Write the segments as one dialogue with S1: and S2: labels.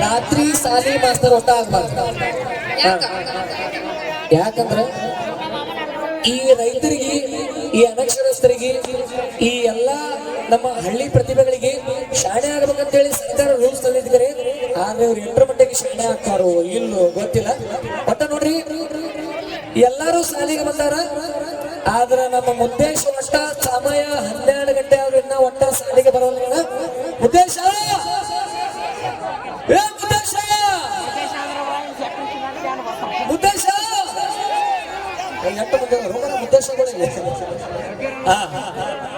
S1: ರಾತ್ರಿ ಸಾಲಿ ಮಾಸ್ತರ್ ಒಟ್ಟ ಆಗ್ಬಾರ್ದು. ಯಾಕಂದ್ರೆ ಈ ರೈತರಿಗೆ ಈ ಅನಕ್ಷರಸ್ಥರಿಗೆ ಈ ಎಲ್ಲಾ ನಮ್ಮ ಹಳ್ಳಿ ಪ್ರತಿಭೆಗಳಿಗೆ ಶಾಣೆ ಆಗ್ಬೇಕಂತೇಳಿ ಸರ್ಕಾರ ರೂಲ್ಸ್ ತಂದಿದ್ದಾರೆ ಆದ್ರೆ ಅವ್ರು ಎಂಟರ ಮಟ್ಟಿಗೆ ಶಾಣೆ ಆಗ್ತಾರೋ ಇಲ್ಲೋ ಗೊತ್ತಿಲ್ಲ. ಒಟ್ಟ ನೋಡ್ರಿ ಎಲ್ಲಾರು ಸಾಲಿಗೆ ಬಂದಾರ ಆದ್ರ ನಮ್ಮ ಉದ್ದೇಶ ಒಟ್ಟ ಸಮಯ ಹನ್ನೆರಡು ಗಂಟೆ ಆದ್ರೆ ಇನ್ನ ಒಟ್ಟ ಸಾಲಿಗೆ ಬರೋಲ್ಲ ಉದ್ದೇಶ ಏ ಉದ್ದೇಶ ಉದ್ದೇಶ ಎಂಟು ಮಂದಿ ರೋಗನ ಉದ್ದೇಶಗಳಿಲ್ಲ ಹಾ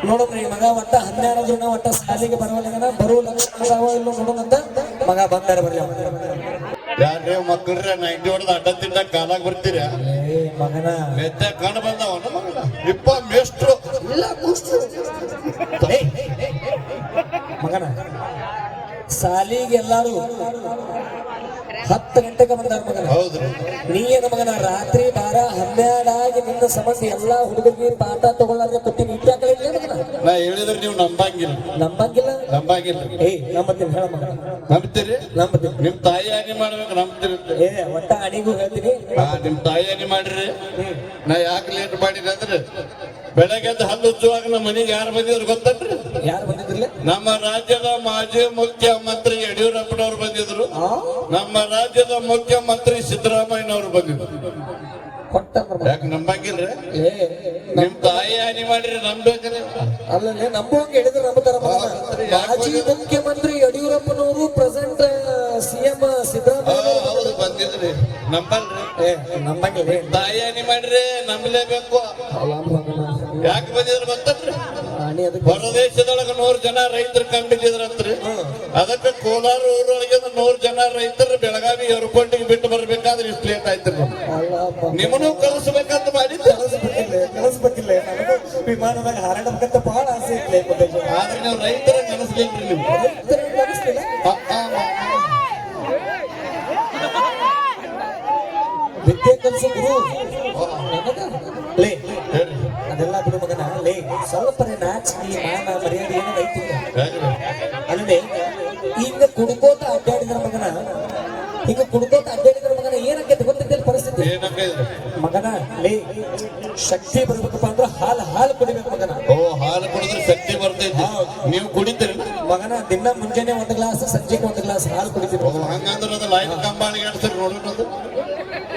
S1: ನೋಡೋದ್ರಿ ಈ ಮಗ ಒಟ್ಟ ಹನ್ನೆರಡು ಜನ ಒಟ್ಟ ಸಾಲಿಗೆ ಬರವಲ್ಲ ಬರುವ ಲಕ್ಷಣ ಅದಾವ ಇಲ್ಲೋ ನೋಡೋಣಂತ ಮಗ ಬಂದಾರ ಬರ್ಲಿ.
S2: ಯಾರೇ ಮಕ್ಕಳ್ರೆ ನೈಂಟಿ ಹೊಡೆದ ಅಡ್ಡ ತಿಂದ ಕಾಲಾಗ ಬರ್ತೀರ?
S1: ಮಗನ.
S2: ಬಂದವ ಇಪ್ಪ ಮೇಷ್ಟ್ರು. ಇಲ್ಲ.
S1: ಮಗನ ಸಾಲಿಗೆ ಎಲ್ಲಾರು ಹತ್ತು ಗಂಟೆಗೆ ಬಂದಾರ ಮಗನ.
S2: ಹೌದ್ರಿ.
S1: ನೀ ಏನು ಮಗನ ರಾತ್ರಿ ಬಾರ ಹನ್ನೆರಡಾಗಿ ನಿನ್ನ ಸಮಸ್ಯೆ ಎಲ್ಲಾ ಹುಡುಗರಿಗೆ ಪಾಠ ತಗೊಳ್ಳಾರ್ದೆ ಕೊಟ್ಟಿ ಇಟ್ಟಾಕಲೇ ಮಗನ
S2: ನಾ ಹೇಳಿದ್ರೆ ನೀವು ನಂಬಂಗಿಲ್ಲ.
S1: ನಂಬಂಗಿಲ್ಲ?
S2: ನಂಬಂಗಿಲ್ಲ.
S1: ಏ ನಂಬತ್ತೀನಿ ಹೇಳ ಮಗ.
S2: ನಂಬ್ತೀರಿ
S1: ನಂಬತ್ತೀನಿ
S2: ನಿಮ್ ತಾಯಿ ಹಾನಿ ಮಾಡ್ಬೇಕು ನಂಬ್ತೀರಿ ಅಂತ.
S1: ಏ ಒಟ್ಟ ಅಡಿಗೂ ಹೇಳ್ತೀನಿ.
S2: ಹಾ ನಿಮ್ ತಾಯಿ ಹಾನಿ ಮಾಡ್ರಿ. ನಾ ಯಾಕೆ ಲೇಟ್ ಮಾಡಿದ್ರೆ ಅಂದ್ರೆ ಬೆಳಗ್ಗೆ ಎದ್ದು ಹಲ್ಲು ಉಜ್ಜುವಾಗ ನಮ್ಮ ಮನೆಗೆ ಯಾರು ಬಂದಿದ್ರು ಗೊತ್ತನ್ರಿ?
S1: ಯಾರು ಬಂದಿದ್ರಿ
S2: ನಮ್ಮ ರಾಜ್ಯದ ಮಾಜಿ ಮುಖ್ಯಮಂತ್ರಿ ಯಡಿಯೂರಪ್ಪನವ್ರು ಬಂದಿದ್ರು. ನಮ್ಮ ರಾಜ್ಯದ ಮುಖ್ಯಮಂತ್ರಿ ಸಿದ್ದರಾಮಯ್ಯನವರು ಬಂದಿದ್ರು. ಯಾಕೆ ನಂಬಂಗಿಲ್ರಿ?
S1: ಏ
S2: ನಿಮ್ ತಾಯಿ ಹಾನಿ ಮಾಡ್ರಿ ನಂಬೇಕ್ರಿ
S1: ಅಲ್ಲೇ ನಂಬುವಂಗೆ ಹೇಳಿದ್ರೆ ನಂಬುತ್ತಾರ. ಮಾಜಿ ಮುಖ್ಯಮಂತ್ರಿ ಯಡಿಯೂರಪ್ಪನವರು ಪ್ರೆಸೆಂಟ್ ಸಿಎಂ ಸಿದ್ದರಾಮಯ್ಯ
S2: ಬಂದಿದ್ರಿ. ನಂಬಲ್ರಿ.
S1: ನಂಬಂಗಿಲ್ಲ.
S2: ತಾಯಿ ಹಾನಿ ಮಾಡ್ರಿ ನಂಬಲೇಬೇಕು. ಯಾಕೆ ಬಂದಿದ್ರು
S1: ಅದಕ್ಕೆ
S2: ಹೊರದೇಶದೊಳಗ ನೂರ್ ಜನ ರೈತರು ಕಂಡಿದ್ರಂತ್ರಿ ಅದಕ್ಕೆ ಕೋಲಾರ ಊರೊಳಗೆ ನೂರ್ ಜನ ರೈತರು ಬೆಳಗಾವಿ ಏರ್ಪೋರ್ಟಿಗೆ ಬಿಟ್ಟು ಬರ್ಬೇಕಾದ್ರೆ ಇಷ್ಟು ಲೇಟ್ ಆಯ್ತು
S1: ನಿಮ್ಮನು
S2: ನಿಮ್ಮನ್ನು ಕಲಿಸ್ಬೇಕಂತ ಮಾಡಿದ್ದೆ.
S1: ಕಲಿಸ್ಬೇಕಿಲ್ಲ ವಿಮಾನದಾಗ ಹಾರಾಡಬೇಕಂತ ಬಹಳ ಆಸೆ ಇತ್ತು
S2: ಆದ್ರೆ ನೀವು ರೈತರ ಕಲಿಸ್ಲಿಲ್ರಿ ನೀವು.
S1: ವಿದ್ಯೆ
S2: ಕಲಿಸಿದ್ರು.
S1: ಅದೆಲ್ಲ ಬಿಡು ಮ್ಯಾಚ್ ಲೇ ಸ್ವಲ್ಪ ನಾಚಿಕೆ ಮಾನ ಮರ್ಯಾದೆ ಏನೋ ಐತಿ. ಅಲ್ಲದೆ ಹಿಂಗ ಕುಡ್ಕೋತ ಅಡ್ಡಾಡಿದ್ರ ಮಗನ ಹಿಂಗ ಕುಡ್ಕೋತ ಅಡ್ಡಾಡಿದ್ರ ಮಗನ ಏನಕ್ಕೆ ಗೊತ್ತಿದ್ದಲ್ಲಿ ಪರಿಸ್ಥಿತಿ? ಮಗನ ಲೇ ಶಕ್ತಿ ಬರ್ಬೇಕಪ್ಪ ಅಂದ್ರೆ ಹಾಲು ಹಾಲು ಕುಡಿಬೇಕು ಮಗನ.
S2: ಓ ಹಾಲು ಕುಡಿದ್ರೆ ಶಕ್ತಿ ಬರ್ತೈತಿ. ನೀವು ಕುಡಿತೀರಿ?
S1: ಮಗನ ದಿನ ಮುಂಜಾನೆ ಒಂದು ಗ್ಲಾಸ್ ಸಂಜೆಗೆ ಒಂದು ಗ್ಲಾಸ್ ಹಾಲು ಕುಡಿತೀವಿ
S2: ಓ ಹಂಗಂದ್ರೆ ಅದು ಲೈಟ್ ಕಂಬಾಳಿಗೆ ಅಂತ ನೋಡೋದು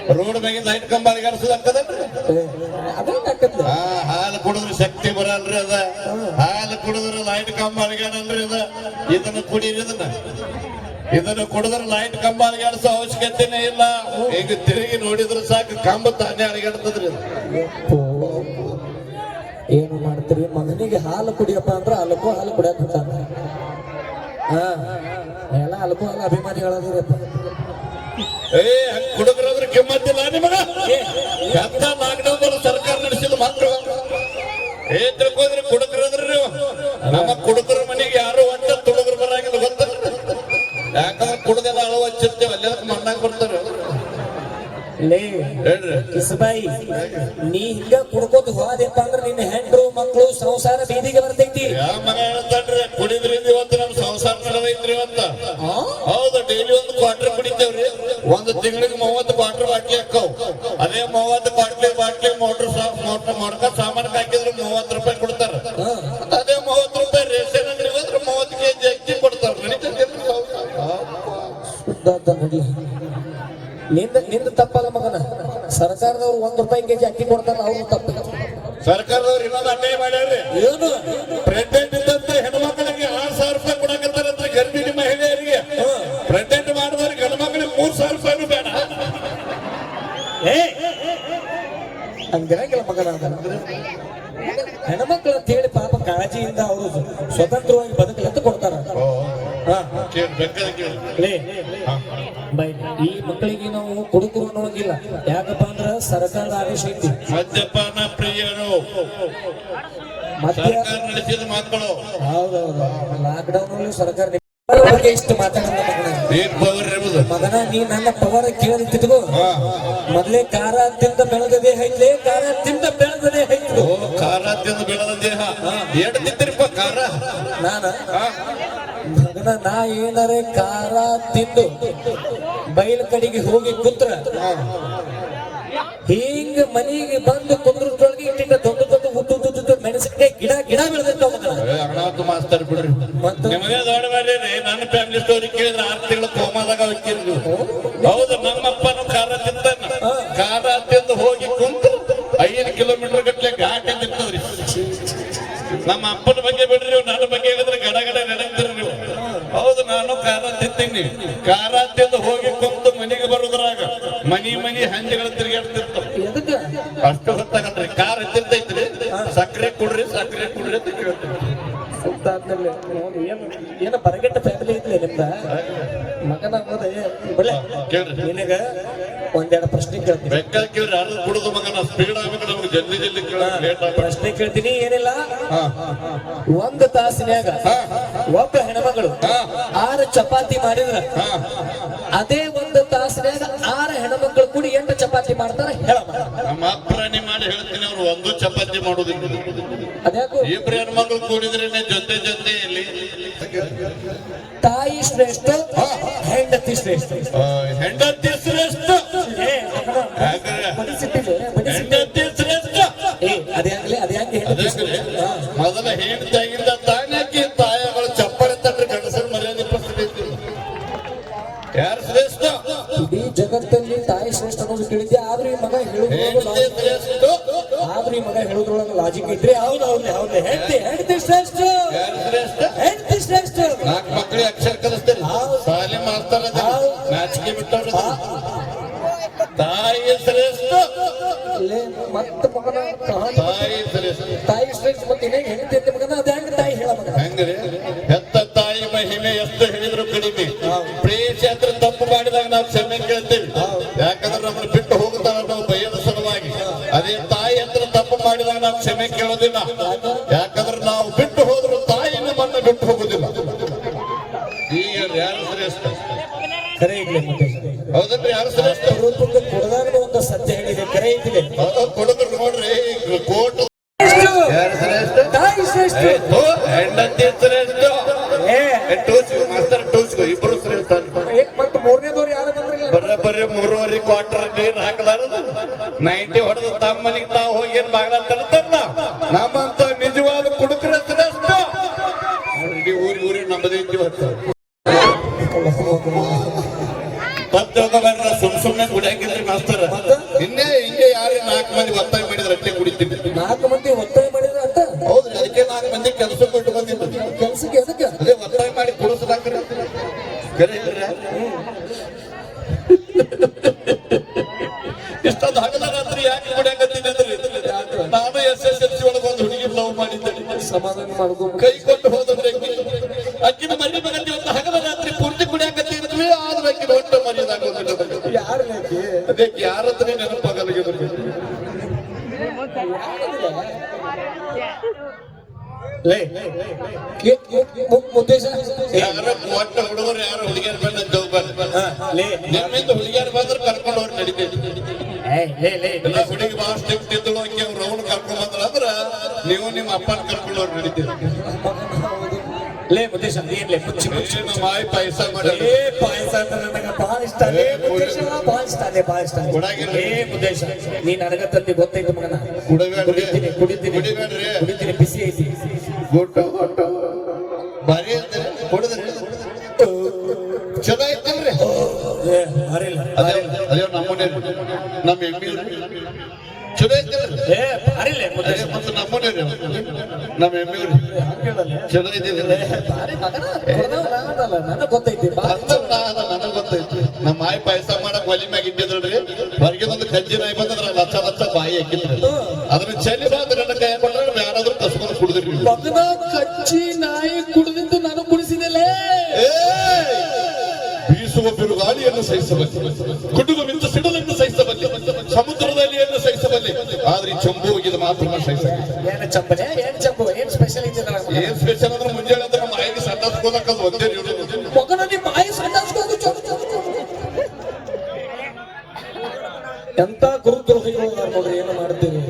S2: ರೋಡ್ ಮ್ಯಾಗಿನ ಲೈಟ್
S1: ಕಂಬ ಹಾಕತ್ಲ
S2: ಆ ಹಾಲು ಕುಡಿದ್ರೆ ಶಕ್ತಿ ಬರಲ್ರಿ ಅದ. ಹಾಲು ಕುಡಿದ್ರೆ ಲೈಟ್ ಕಂಬ ಅಲ್ಗಾಡಲ್ರಿ ಅದ. ಇದನ್ನ ಕುಡೀರಿ ಇದನ್ನ. ಇದನ್ನ ಕುಡಿದ್ರೆ ಲೈಟ್ ಕಂಬ ಅಲ್ಗಾಡಿಸೋ ಅವಶ್ಯಕತೆನೇ ಇಲ್ಲ. ಈಗ ತಿರುಗಿ ನೋಡಿದ್ರೆ ಸಾಕು ಕಂಬ ತಾನೇ ಅಲ್ಗಾಡ್ತದ್ರಿ.
S1: ಏನು ಮಾಡ್ತೀರಿ? ಮಗನಿಗೆ ಹಾಲು ಕುಡಿಯಪ್ಪ ಅಂದ್ರೆ ಅಲ್ಕೋ ಹಾಲು ಕುಡಿಯಕ್ ಬಿಟ್ಟಾನ ಹಾ ಎಲ್ಲ ಅಲ್ಕೋ ಹಾಲು ಅಭಿಮಾನಿಗಳಾದಿರಪ್ಪ
S2: ಏ ಹಂಗ ಹುಡುಗರಾದ್ರೆ ಕಿಮ್ಮತ್ತಿಲ್ಲ ನಿಮಗ? ಎಂತ ಲಾಕ್ಡೌನ್ ಸರ್ಕಾರ ನಡೆಸಿದ ಮಾತ್ರ. ಏ ತಿಳ್ಕೋದ್ರಿ ಕುಡುಕ್ರದ್ರಿ ನೀವು. ನಮ್ಮ ಕುಡುಕರ ಮನೆಗೆ ಯಾರು ಒಟ್ಟ ತುಡುಗರು ಬರಂಗಿಲ್ಲ ಗೊತ್ತ? ಯಾಕಂದ್ರೆ ಕುಡ್ದೆಲ್ಲ ಅಳವ ಹಚ್ಚಿರ್ತೇವೆ ಅಲ್ಲಿ ಮಣ್ಣಾಗ ಬರ್ತಾರೆ.
S1: ಕಿಸಬಾಯಿ ನೀ ಹಿಂಗ ಕುಡ್ಕೋತ ಹೋದಪ್ಪ ಅಂದ್ರೆ ನಿನ್ನ ಹೆಂಡ್ರು ಮಕ್ಕಳು ಸಂಸಾರ ಬೀದಿಗೆ ಬರ್ತೈತಿ.
S2: ಯಾವ ಮಗ ಹೇಳ್ತಾನ್ರಿ ಹೌದು ಡೈಲಿ ಒಂದು ಕ್ವಾರ್ಟರ್ ಕುಡಿತೇವ್ರಿ. ಒಂದು ತಿಂಗಳಿಗೆ ಮೂವತ್ತು ಕ್ವಾರ್ಟರ್ ಬಾಟ್ಲಿ ಹಾಕವ್ ಅದೇ ಮೂವತ್ತು ಬಾಟ್ಲಿ ಬಾಟ್ಲಿ ಮೋಟರ್ ಮೋಟರ್ ಮಾಡ್ಕ ಸಾಮಾನು ಹಾಕಿದ್ರೆ ಮೂವತ್ತು ರೂಪಾಯಿ ಕೊಡ್ತಾರ. ಅದೇ ಮೂವತ್ತು ರೂಪಾಯಿ ರೇಷನ್ ಅಂಗಡಿ ಹೋದ್ರೆ ಮೂವತ್ತು ಕೆಜಿ ಅಕ್ಕಿ ಕೊಡ್ತಾರ.
S1: ನಿಂದ ನಿಂದ ತಪ್ಪಲ್ಲ ಮಗನ. ಸರ್ಕಾರದವ್ರು ಒಂದ್ ರೂಪಾಯಿ ಕೆಜಿ ಅಕ್ಕಿ ಕೊಡ್ತಾರ ಅವ್ರು ತಪ್ಪ.
S2: ಸರ್ಕಾರದವ್ರು ಇನ್ನೊಂದು ಅನ್ಯಾಯ ಮಾಡ್ಯಾರ್ರಿ.
S1: ಏನು?
S2: ಪ್ರೆಗ್ನೆಂಟ್ ಇದ್ದಂತ ಹೆಣ್ಮಕ್ಳಿಗೆ ಆರ್ ಸಾವಿರ ರೂಪಾಯಿ ಕೊಡಕತ್ತಾರಂತ ಗರ್ಭಿಣಿ ಮಹಿಳೆಯರಿಗೆ ಪ್ರೆಗ್ನೆಂಟ್ ಮಾಡಿದವ್ರಿಗೆ ಗಂಡು ಮಕ್ಕಳಿಗೆ ಮೂರ್ ಸಾವಿರ ರೂಪಾಯಿನೂ ಬೇಡ
S1: ಏ ಹಂಗಿರಂಗಿಲ್ಲ ಮಗನ. ಹೆಣ್ಮಕ್ಳು ಅಂತ ಹೇಳಿ ಪಾಪ ಕಾಳಜಿಯಿಂದ ಅವರು ಸ್ವತಂತ್ರವಾಗಿ ಬದುಕಲಂತ ಕೊಡ್ತಾರ. ಈ ಮಕ್ಕಳಿಗೆ ನಾವು ಕುಡುಕರು ಅನ್ನೋಂಗಿಲ್ಲ ಯಾಕಪ್ಪ ಅಂದ್ರ ಸರ್ಕಾರದ ಆದೇಶ ಐತಿ
S2: ಮದ್ಯಪಾನ ಪ್ರಿಯರು.
S1: ಹೌದೌದು. ಲಾಕ್ಡೌನ್ ಅಲ್ಲಿ ಸರ್ಕಾರ ಇಷ್ಟ ಬಗ್ಗೆ ಇಷ್ಟು ಮಾತಾಡೋಣ
S2: ಇರುವುದು
S1: ಮಗನ ನೀ ನನ್ನ ಪವರ್ ಕೇಳಿ
S2: ಹಾ.
S1: ಮೊದ್ಲೇ ಖಾರ ತಿಂದ ಬೆಳೆದದೇ ಐತ್ಲೆ ಖಾರ ತಿಂದ ಬೆಳೆದದೇ ಐತ್ಲು.
S2: ಓ ಖಾರ ತಿಂದು ಬೆಳೆದ ದೇಹ. ಎಡ್ ತಿಂತಿರಿಪ್ಪ ಖಾರ.
S1: ನಾನ. ಮಗನ ನಾ ಏನಾರೆ ಖಾರ ತಿಂದು ಬೈಲ್ ಕಡೆಗೆ ಹೋಗಿ ಕುತ್ರ ಹಿಂಗ ಮನೆಗೆ ಬಂದು ಕುಂದ್ರದೊಳಗೆ ಇಟ್ಟಿಟ್ಟ ಗಿಡ ಗಿಡ ಬೆಳೆದಿರ್ತಾವ ಮಗನ
S2: ಅಗಣಾತು ಮಾಸ್ತರ್ ಬಿಡ್ರಿ.
S1: ಮತ್ತು?
S2: ನಿಮಗೆ ದೊಡ್ಡ ಬೇರೆ ನನ್ನ ಫ್ಯಾಮಿಲಿ ಸ್ಟೋರಿ ಕೇಳಿದ್ರೆ ಆರು ತಿಂಗಳು ಕೋಮಾದಾಗ ಹೋಗ್ತಿದ್ರು ಹೌದು? ನಮ್ಮಪ್ಪನ ಕಾರ ತಿಂತಾನ. ಕಾರ ತಿಂದು ಹೋಗಿ ಕುಂತು ಐದು ಕಿಲೋಮೀಟರ್ ಗಟ್ಟಲೆ ಘಾಟ್ ಇರ್ತದ್ರಿ ನಮ್ಮ ಅಪ್ಪನ ಬಗ್ಗೆ ಬಿಡ್ರಿ ನನ್ನ ಬಗ್ಗೆ ಹೇಳಿದ್ರೆ ಗಡ ಗಡ ನೀವು. ಹೌದು ನಾನು ಕಾರ ತಿಂತೀನಿ. ಖಾರ ತಿಂದು ಹೋಗಿ ಕುಂತು ಮನೆಗೆ ಬರುದ್ರಾಗ ಮನಿ ಮನಿ ಹಂದಿಗಳು ತಿರುಗಾಡ್ತಿರ್ತಾವ
S1: ಎದಕ್ಕ
S2: ಅಷ್ಟು ಹೊತ್ತಾಗಲ್ರಿ ಕಾರ್ ತಿಂತೈತ್ರಿ ಸಕ್ಕರೆ ಕುಡ್ರಿ ಸಕ್ಕರೆ ಕುಡ್ರಿ ಅಂತ ಕೇಳ್ತೀವಿ
S1: ಸುತ್ತಾದ್ಮೇಲೆ ನೋಡು ಏನು ಏನು ಬರಗೆಟ್ಟ ಫ್ಯಾಮಿಲಿ ಐತ್ಲೆ ನಿಮ್ದ? ಮಗನ
S2: ಕೇಳ್ರಿ
S1: ನಿನಗ ಒಂದೆರಡು ಪ್ರಶ್ನೆ ಕೇಳ್ತೀನಿ.
S2: ಬೇಕಾದ್ರೆ ಕೇಳ್ರಿ ಯಾರು ಕುಡಿದು ಮಗನ ಸ್ಪೀಡ್ ಆಗ್ಬೇಕು ನಮ್ಗೆ ಜಲ್ದಿ ಜಲ್ದಿ ಕೇಳ ಲೇಟ್ ಆಗ್ಬೇಕು
S1: ಪ್ರಶ್ನೆ ಕೇಳ್ತೀನಿ ಏನಿಲ್ಲ? ಒಂದು ತಾಸಿನ್ಯಾಗ ಒಬ್ಬ ಹೆಣ್ಮಗಳು ಆರು ಚಪಾತಿ ಮಾಡಿದ್ರ ಅದೇ ಒಂದು ತಾಸಿನಾಗ ಆರು ಹೆಣ್ಮಕ್ಳು ಕೂಡಿ ಎಂಟು ಚಪಾತಿ ಮಾಡ್ತಾರ
S2: ನಮ್ಮ ಅಪ್ರಾಣಿ ಮಾಡಿ ಹೇಳ್ತೀನಿ ಅವ್ರು ಒಂದು ಚಪಾತಿ ಮಾಡೋದಿಲ್ಲ.
S1: ಅದ್ಯಾಕು
S2: ಇಬ್ರು ಹೆಣ್ಮಕ್ಳು ಕೂಡಿದ್ರೇನೆ ಜೊತೆ ಜೊತೆ ಇಲ್ಲಿ.
S1: ತಾಯಿ ಶ್ರೇಷ್ಠ ಹೆಂಡತಿ ಶ್ರೇಷ್ಠ.
S2: ಹೆಂಡತಿ ಶ್ರೇಷ್ಠ
S1: ಮಗ ಹೇಳೋದ್ರೊಳಗೆ ಲಾಜಿಕ್ ಇದ್ರೆ ಹೌದು ಹೌದು ಹೌದು. ಹೆಂಡತಿ ಹೆಂಡತಿ ಶ್ರೇಷ್ಠ. ಹೆಂಡತಿ ಶ್ರೇಷ್ಠ?
S2: ನಾಲ್ಕು ಮಕ್ಕಳಿಗೆ ಅಕ್ಷರ ಕಲಿಸ್ತೇನೆ. ಶಾಲೆ ಮಾಡ್ತಾರ ನಾಚಿಕೆ ಬಿಟ್ಟವ್ರ ತಾಯಿ ಶ್ರೇಷ್ಠ.
S1: ಮತ್ತೆ ಮಗನ
S2: ತಾಯಿ ಶ್ರೇಷ್ಠ.
S1: ತಾಯಿ ಶ್ರೇಷ್ಠ ಮತ್ತೆ ಇನ್ನೇನು ಹೆಂಡತಿ ಅಂತ ಮಗನ? ಅದ ಹೆಂಗ ತಾಯಿ ಹೇಳ ಮಗ
S2: ಹೆಂಗ್ರಿ? ಹೆತ್ತ ತಾಯಿ ಮಹಿಮೆ ಎಷ್ಟು ಹೇಳಿದ್ರು ಕೇಳೋದಿಲ್ಲ ಯಾಕಂದ್ರೆ ನಾವು ಬಿಟ್ಟು ಹೋದ್ರು ತಾಯಿ ನಮ್ಮನ್ನ ಬಿಟ್ಟು ಹೋಗುದಿಲ್ಲ ಈಗ ಯಾರು ಶ್ರೇಷ್ಠ?
S1: ಕರೆ ಇಡ್ಲಿ ಮತ್ತೆ.
S2: ಹೌದಲ್ರಿ ಯಾರು ಶ್ರೇಷ್ಠ?
S1: ರೂಪಕ್ಕೆ ಕೊಡದಾಗ ಒಂದು ಸತ್ಯ ಹೇಳಿದೆ ಕರೆ
S2: ಕೊಡದ್ರು ನೋಡ್ರಿ ಕೋಟ್. ಯಾರು ಶ್ರೇಷ್ಠ?
S1: ತಾಯಿ ಶ್ರೇಷ್ಠ!
S2: ಹೆಂಡತಿ ಶ್ರೇಷ್ಠ. ಮಾಸ್ತರ್
S1: ಮತ್ತೆ ಮೂರನೇದವ್ರು
S2: ಹಾಕಲಾರದು ನೈಂಟಿ ಹೊಡೆದು ತಮ್ಮನಿಗೆ ಮನೆಗೆ ತಾವು ಹೋಗಿ ಏನ್ ಬಾಗ್ಲ ತರ್ತಾರಲ್ಲ ನಮ್ಮಂತ ನಿಜವಾದ ಕುಡುಕರ ಇಡೀ ಊರಿ ಊರಿ ನಮ್ಮದೇ ಇವತ್ತು ಸುಮ್ ಸುಮ್ನೆ ಕುಡಿಯಾಕಿದ್ರಿ ಮಾಸ್ತರ್. ಇನ್ನೇ ಹಿಂಗೆ ಯಾರೇ ನಾಲ್ಕು ಮಂದಿ ಒತ್ತಾಯ ಮಾಡಿದ್ರೆ ಅಟ್ಟೆ ಕುಡಿತಿದ್ವಿ
S1: ನಾಲ್ಕು ಮಂದಿ ಒತ್ತಾಯ ಮಾಡಿದ್ರ ಅಂತ
S2: ಹೌದ್ರಿ ಅದಕ್ಕೆ ನಾಲ್ಕು ಮಂದಿ ಕೆಲಸ ಕೊಟ್ಟು ಕೈ ಕೊಟ್ಟು ಹೋದ್ರೆ ಅಕ್ಕಿನ ಮರಿ ಮಗಂದಿ ಒಂದು ಹಗಲ ರಾತ್ರಿ ಪೂರ್ತಿ ಕುಡಿಯಾಕತ್ತಿದ್ವಿ ಆದ್ರೆ ಅಕ್ಕಿನ ಹೊಟ್ಟೆ ಮರಿಯದಾಗೋದಿಲ್ಲ
S1: ಯಾರು
S2: ಅದಕ್ಕೆ ಯಾರ ಹತ್ರ ನೆನಪಾಗಲಿಗೆ
S1: ಲೇ ಕೆ- ಕೆ- ಮು- ಮುದ್ದೇಶ? ಏ,
S2: ಯಾರ ಒಟ್ಟ ಹುಡುಗರು ಯಾರು ಹುಡುಗಿಯರ್ ಬಂದ ನಿಮ್ಮಿಂದ ಹುಡುಗಿಯರ್ ಬಂದ್ರೆ ಕರ್ಕೊಂಡು ಅವ್ರು ನಡಿತೈತಿ. ಹುಡುಗಿ ಬಹಳ ಸ್ಟಿಕ್ ಇದ್ದಳು ಆಕೆ ಅವ್ರು ರೌಂಡ್ ಕರ್ಕೊಂಡ್ ಬಂದ್ರ ಅಂದ್ರ ನೀವು ನಿಮ್ಮ ಅಪ್ಪನ ಕರ್ಕೊಂಡು ಅವ್ರು ನಡೀತೀರಿ?
S1: ಲೇ ಮುದ್ದೇಶ ಏನ್ಲೇ ಮುಚ್ಚಿ ಮುಚ್ಚಿ
S2: ನಮ್ಮ ಮಾಯಿ ಪಾಯಸ ಮಾಡಿ
S1: ಏ ಪಾಯಸ ಅಂದ್ರೆ ನನಗೆ ಬಹಳ ಇಷ್ಟ. ಲೇ ಮುದ್ದೇಶ ಬಹಳ ಇಷ್ಟ ಲೇ ಬಹಳ ಇಷ್ಟ.
S2: ಕೊಡಾಗಿಲ್ಲ.
S1: ಏ ಮುದ್ದೇಶ ನೀ ನನಗ ತಂದಿ ಗೊತ್ತೈತೆ ಮಗನ. ಕುಡಿತೀನಿ ಕುಡಿತೀನಿ. ಕುಡಿತೀನಿ ಬಿಸಿ ಐತಿ.
S2: ಗುಟ್ಟು ಗುಟ್ಟು ಭಾರಿ ಅಂತೀರಿ ಕುಡಿದ್ರಿ? ಚಲೋ ಐತಲ್ರಿ
S1: ಏ, ಅರಿಲ್ಲ
S2: ಅದೇ ನಮ್ಮನೆ ನಮ್ಮ ಎಮ್ಮಿ ಚಲೋ
S1: ಏ ಅರಿಲ್ಲ ಮುದ್ದೇಶ
S2: ಅದೇ ಮತ್ತೆ ನಮ್ಮನೆ ನಮ್ಮ ಚಲೋ
S1: ನನಗೆ ಗೊತ್ತೈತಿ ಬಾ
S2: ನನಗ್ ಗೊತ್ತೈತಿ. ನಮ್ಮ ಮಾಯಿ ಪಾಯಸ ಮಾಡಕ್ ಒಲಿ ಮ್ಯಾಗ ಇಟ್ಟಿದ್ರಿ ಹೊರಗೆ ಒಂದು ಕಜ್ಜಿ ನಾಯಿ ಬಂದ್ರ ಲಚ್ಚ ಲಚ್ಚ ಬಾಯಿ ಹಾಕಿದ್ರಿ. ಅದನ್ನ ಚಲಿ ಬಂದ್ರೆ ನನ್ನ ಕೈ ಕೊಟ್ರೆ ಯಾರಾದ್ರೂ ಕಸ್ಕೊಂಡು ಕುಡಿದ್ರಿ
S1: ಕಚ್ಚಿ ನಾಯಿ ಕುಡಿದಿದ್ದು ನಾನು ಕುಡಿಸಿದಲೇ!
S2: ಬೀಸುವ ಬಿರುಗಾಳಿಯನ್ನು ಸಹಿಸಬೇಕು. ಕುಟುಂಬ ಚಂಬು ಇದು ಮಾತ್ರ
S1: ಏನ್ ಚಂಪನೆ? ಏನ್ ಚಂಪು? ಏನ್ ಸ್ಪೆಷಲ್ ಐತಿ
S2: ಏನ್ ಸ್ಪೆಷಲ್ ಅಂದ್ರೆ ಮುಂಜಾನೆ ಅಂದ್ರೆ ನಮ್ಮ ಅದು ಒಂದೇ
S1: ಮಗನ ನಿಮ್ಮ. ಎಂತ ಗುರುದ್ರೋಹಿಗಳು ನೋಡ್ರಿ ಏನು ಮಾಡ್ತೀರಿ?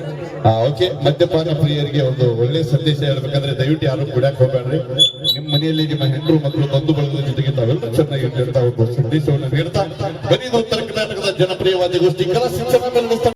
S2: ಓಕೆ ಮದ್ಯಪಾನ ಪ್ರಿಯರಿಗೆ ಒಂದು ಒಳ್ಳೆ ಸಂದೇಶ ಹೇಳ್ಬೇಕಂದ್ರೆ ದಯವಿಟ್ಟು ಯಾರು ಕುಡಿಯಕ್ ಹೋಗ್ಬೇಡ್ರಿ. ನಿಮ್ಮ ಮನೆಯಲ್ಲಿ ನಿಮ್ಮ ಹೆಂಡ್ರು ಮಕ್ಕಳು ಬಂಧು ಬಳಗದ ಜೊತೆಗೆ ತಾವೆಲ್ಲ ಚೆನ್ನಾಗಿ ಹೇಳ್ತಾ ಒಂದು ಸಂದೇಶವನ್ನು ನೀಡ್ತಾ ಬನ್ನಿ. ಇದು ಉತ್ತರ ಕರ್ನಾಟಕದ ಜನಪ್ರಿಯವಾದ ಗೋಷ್ಠಿ ಕಲಾ ಶಿಕ್ಷಣ